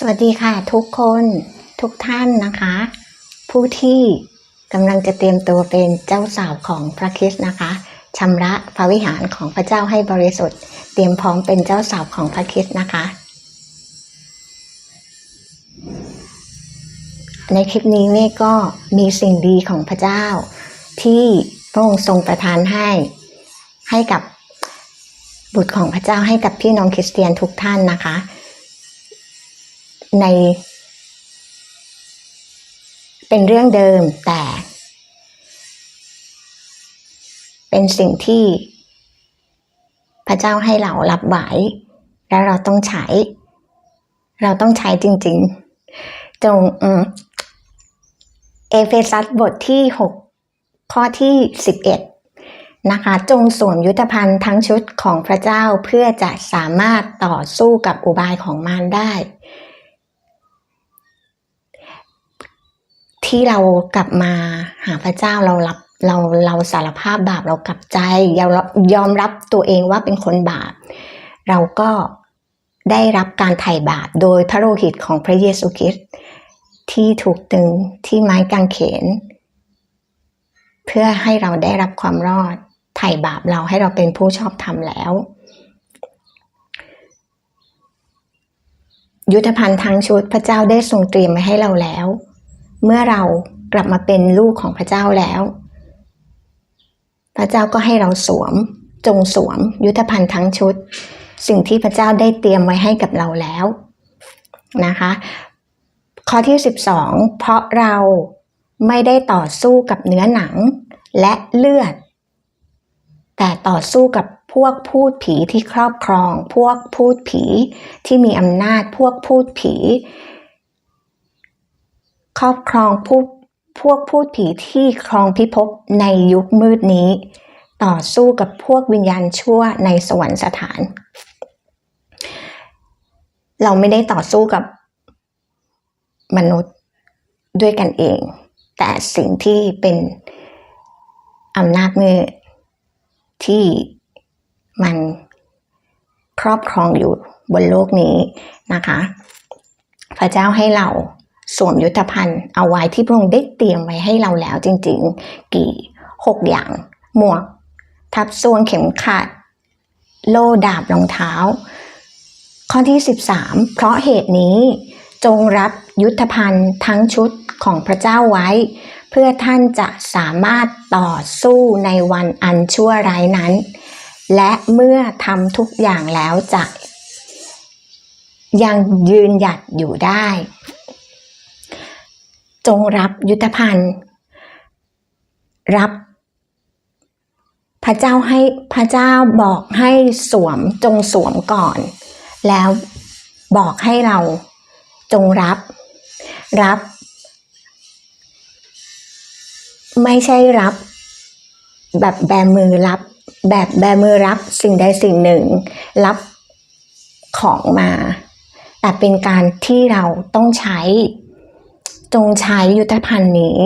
สวัสดีค่ะทุกคนทุกท่านนะคะ ผู้ที่กำลังจะเตรียมตัวเป็นเจ้าสาวของพระคริสต์นะคะชำระพระวิหารของพระเจ้าให้บริสุทธิ์ เตรียมพร้อมเป็นเจ้าสาวของพระคริสต์นะคะ ในคลิปนี้เนี่ยก็มีสิ่งดีของพระเจ้า ที่พระองค์ทรงประทานให้ให้กับบุตรของพระเจ้าให้กับพี่น้องคริสเตียนทุกท่านนะคะ ใน เป็นเรื่องเดิมแต่ เป็นสิ่งที่ พระเจ้าให้เรารับไหวและเราต้องใช้ เราต้องใช้จริง ๆ จงเอเฟซัสบทที่ 6 ข้อที่ 11 นะคะ จงสวมยุทธภัณฑ์ทั้งชุดของพระเจ้าเพื่อจะสามารถต่อสู้กับอุบายของมารได้ ที่เรากลับมาหาพระเจ้าเรารับเราเราสารภาพบาปเรากลับใจยอมรับยอมรับตัวเองว่าเป็นคนบาป เราก็ได้รับการไถ่บาปโดยพระโลหิตของพระเยซูคริสต์ที่ถูกตึงที่ไม้กางเขน เพื่อให้เราได้รับความรอดไถ่บาปเราให้เราเป็นผู้ชอบธรรมแล้ว ยุทธภัณฑ์ทั้งชุดพระเจ้าได้ทรงเตรียมไว้ให้เราแล้ว เมื่อเรากลับมาเป็นลูกของพระเจ้าแล้ว พระเจ้าก็ให้เราสวม จงสวม ยุทธภัณฑ์ทั้งชุด สิ่งที่พระเจ้าได้เตรียมไว้ให้กับเราแล้วนะคะ ข้อที่ 12 เพราะเราไม่ได้ต่อสู้กับเนื้อหนังและเลือด แต่ต่อสู้กับพวกพูดผีที่ครอบครอง พวกพูดผีที่มีอำนาจ พวกพูดผี ครอบครองพูดพวกพูดผีที่ครองพิภพในยุคมืดนี้ ต่อสู้กับพวกวิญญาณชั่วในสวรรคสถาน เราไม่ได้ต่อสู้กับมนุษย์ด้วยกันเอง แต่สิ่งที่เป็นอำนาจมืดที่มันครอบครองอยู่บนโลกนี้นะคะ พระเจ้าให้เรา สวมยุทธภัณฑ์เอาไว้ที่พระองค์ได้เตรียมไว้ให้เราแล้วจริงๆ กี่หกอย่าง หมวก ทับซวงเข็มขัด โล่ดาบรองเท้า ข้อที่ 13 เพราะเหตุนี้จงรับยุทธภัณฑ์ทั้งชุดของพระเจ้าไว้ เพื่อท่านจะสามารถต่อสู้ในวันอันชั่วร้ายนั้น และเมื่อทำทุกอย่างแล้วจะยังยืนหยัดอยู่ได้ จงรับยุทธภัณฑ์ รับ พระเจ้าให้พระเจ้าบอกให้สวมจงสวมก่อน แล้วบอกให้เราจงรับ รับ ไม่ใช่รับ แบบแบมือรับ แบบแบมือรับสิ่งใดสิ่งหนึ่ง รับของมา แต่เป็นการที่เราต้องใช้ จงใช้ยุทธภัณฑ์นี้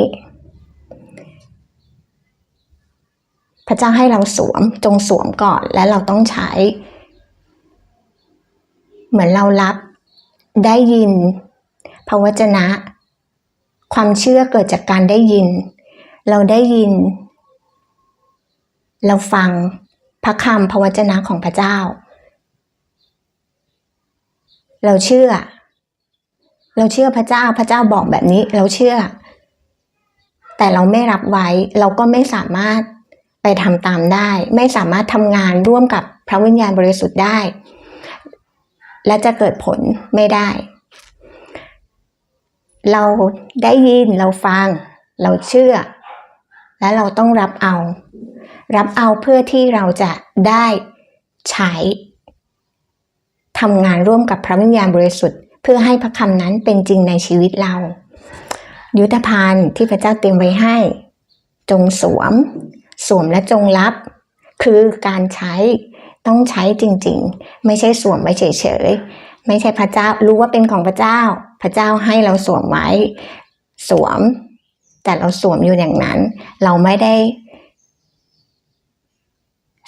พระเจ้าให้เราสวมจงสวมก่อนและเราต้องใช้ เหมือนเรารับได้ยินพระวจนะ ความเชื่อเกิดจากการได้ยิน เราได้ยิน เราฟังพระคำพระวจนะของพระเจ้า เราเชื่อ เราเชื่อพระเจ้าพระเจ้าบอกแบบนี้เราเชื่อ แต่เราไม่รับไว้เราก็ไม่สามารถไปทำตามได้ ไม่สามารถทำงานร่วมกับพระวิญญาณบริสุทธิ์ได้ และจะเกิดผลไม่ได้ เราได้ยินเราฟัง เราเชื่อ และเราต้องรับเอา รับเอาเพื่อที่เราจะได้ใช้ทำงานร่วมกับพระวิญญาณบริสุทธิ์ เพื่อให้พระคำนั้นเป็นจริงในชีวิตเรา ยุทธภัณฑ์ที่พระเจ้าเตรียมไว้ให้ จงสวม สวมและจงรับ คือการใช้ต้องใช้จริงๆ ไม่ใช่สวมไว้เฉยๆไม่ใช่พระเจ้ารู้ว่าเป็นของพระเจ้า พระเจ้าให้เราสวมไว้ สวม แต่เราสวมอยู่อย่างนั้น เราไม่ได้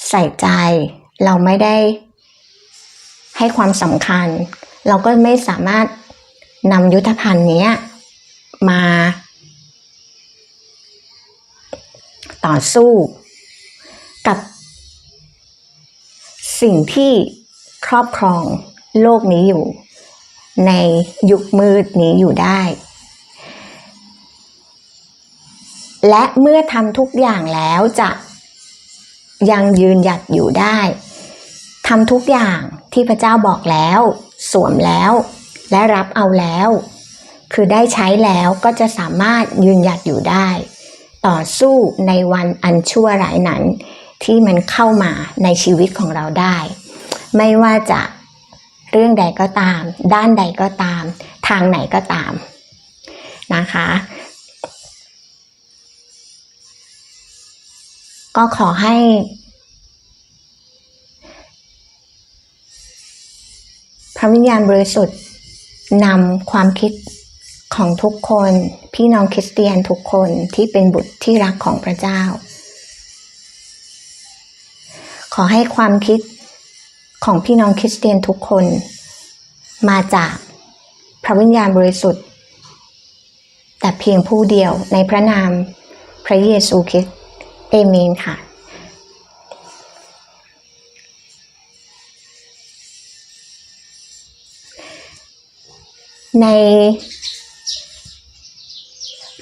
ใส่ใจ เราไม่ได้ให้ความสำคัญ เราก็ไม่สามารถนำยุทธภัณฑ์นี้มา ต่อสู้กับ สิ่งที่ครอบครองโลกนี้อยู่ ในยุคมืดนี้อยู่ได้ และเมื่อทำทุกอย่างแล้วจะยังยืนหยัดอยู่ได้ทำทุกอย่างที่พระเจ้าบอกแล้ว สวมแล้ว และรับเอาแล้ว คือได้ใช้แล้วก็จะสามารถยืนหยัดอยู่ได้ ต่อสู้ในวันอันชั่วร้ายนั้น ที่มันเข้ามาในชีวิตของเราได้ ไม่ว่าจะเรื่องใดก็ตาม ด้านใดก็ตาม ทางไหนก็ตามนะคะ ก็ขอให้ ระวิญญาณบริสุทธิ์นำความคิดของทุกคน พี่น้องคริสเตียนทุกคนที่เป็นบุตรที่รักของพระเจ้า ขอให้ความคิดของพี่น้องคริสเตียนทุกคน มาจากพระวิญญาณบริสุทธิ์ แต่เพียงผู้เดียวในพระนามพระเยซูคริสต์เอเมนค่ะ ใน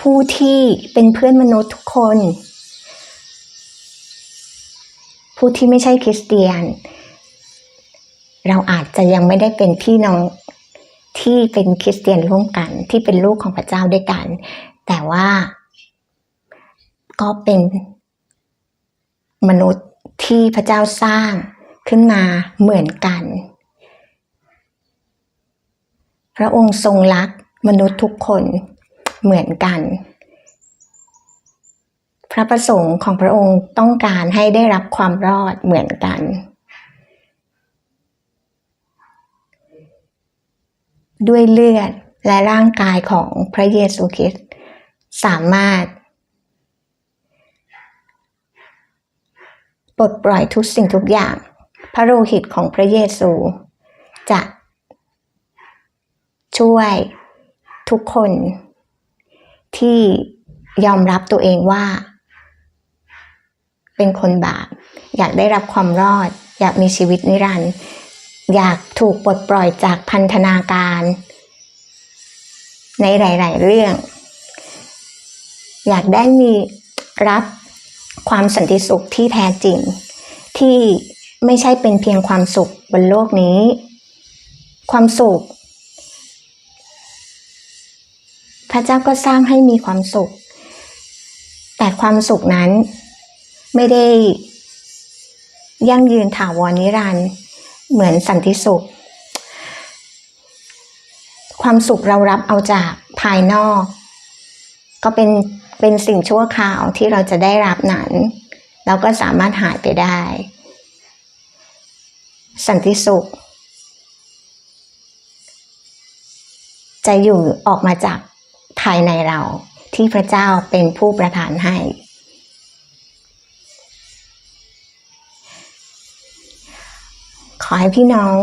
ผู้ที่เป็นเพื่อนมนุษย์ทุกคน ผู้ที่ไม่ใช่คริสเตียน เราอาจจะยังไม่ได้เป็นพี่น้องที่เป็นคริสเตียนร่วมกัน ที่เป็นลูกของพระเจ้าด้วยกัน แต่ว่าก็เป็นมนุษย์ที่พระเจ้าสร้างขึ้นมาเหมือนกัน ระองค์ทรงรักมนุษย์ทุกคนเหมือนกัน พระประสงค์ของพระองค์ต้องการให้ได้รับความรอดเหมือนกัน ด้วยเลือดและร่างกายของพระเยซูคริสต์สามารถปลดปล่อยทุกสิ่งทุกอย่าง พระโลหิตของพระเยซูจะ ช่วยทุกคนที่ยอมรับตัวเองว่า เป็นคนบาป อยากได้รับความรอด อยากมีชีวิตนิรันดร์อยากถูกปลดปล่อยจากพันธนาการ ในหลาย ๆ เรื่อง อยากได้มีรับความสันติสุขที่แท้จริง ที่ไม่ใช่เป็นเพียงความสุขบนโลกนี้ ความสุข พระเจ้าก็สร้างให้มีความสุข แต่ความสุขนั้นไม่ได้ยั่งยืนถาวรนิรันดร์เหมือนสันติสุข ความสุขเรารับเอาจากภายนอก ก็เป็นเป็นสิ่งชั่วคราวที่เราจะได้รับนั้นเราก็สามารถหายไปได้ สันติสุข จะอยู่ออกมาจาก ภายในเราที่พระเจ้าเป็นผู้ประทานให้ ขอให้พี่น้อง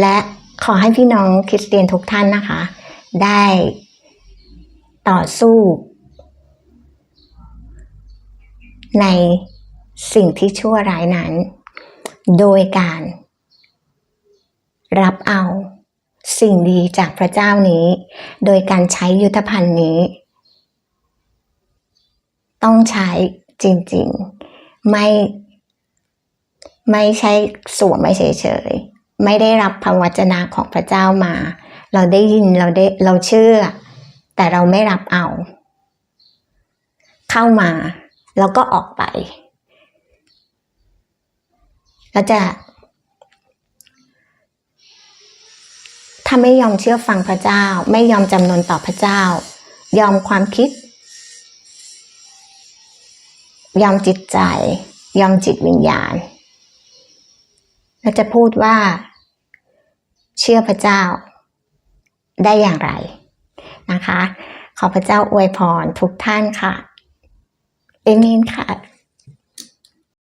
และขอให้พี่น้องคริสเตียนทุกท่านนะคะ ได้ต่อสู้ ในสิ่งที่ชั่วร้ายนั้น โดยการรับเอา สิ่งดีจากพระเจ้านี้ โดยการใช้ยุทธภัณฑ์นี้ ต้องใช้จริงๆ ไม่ไม่ใช่สวมไม่เฉยๆ ไม่ได้รับพระวจนะของพระเจ้ามา เราได้ยินเราได้เราเชื่อ แต่เราไม่รับเอา เข้ามาแล้วก็ออกไป แล้วจะ ถ้าไม่ยอมเชื่อฟังพระเจ้า ไม่ยอมจำนนต่อพระเจ้า ยอมความคิด ยอมจิตใจ ยอมจิตวิญญาณแล้วจะพูดว่า เชื่อพระเจ้า ได้อย่างไรนะคะ ขอพระเจ้าอวยพรทุกท่านค่ะเอเมนค่ะ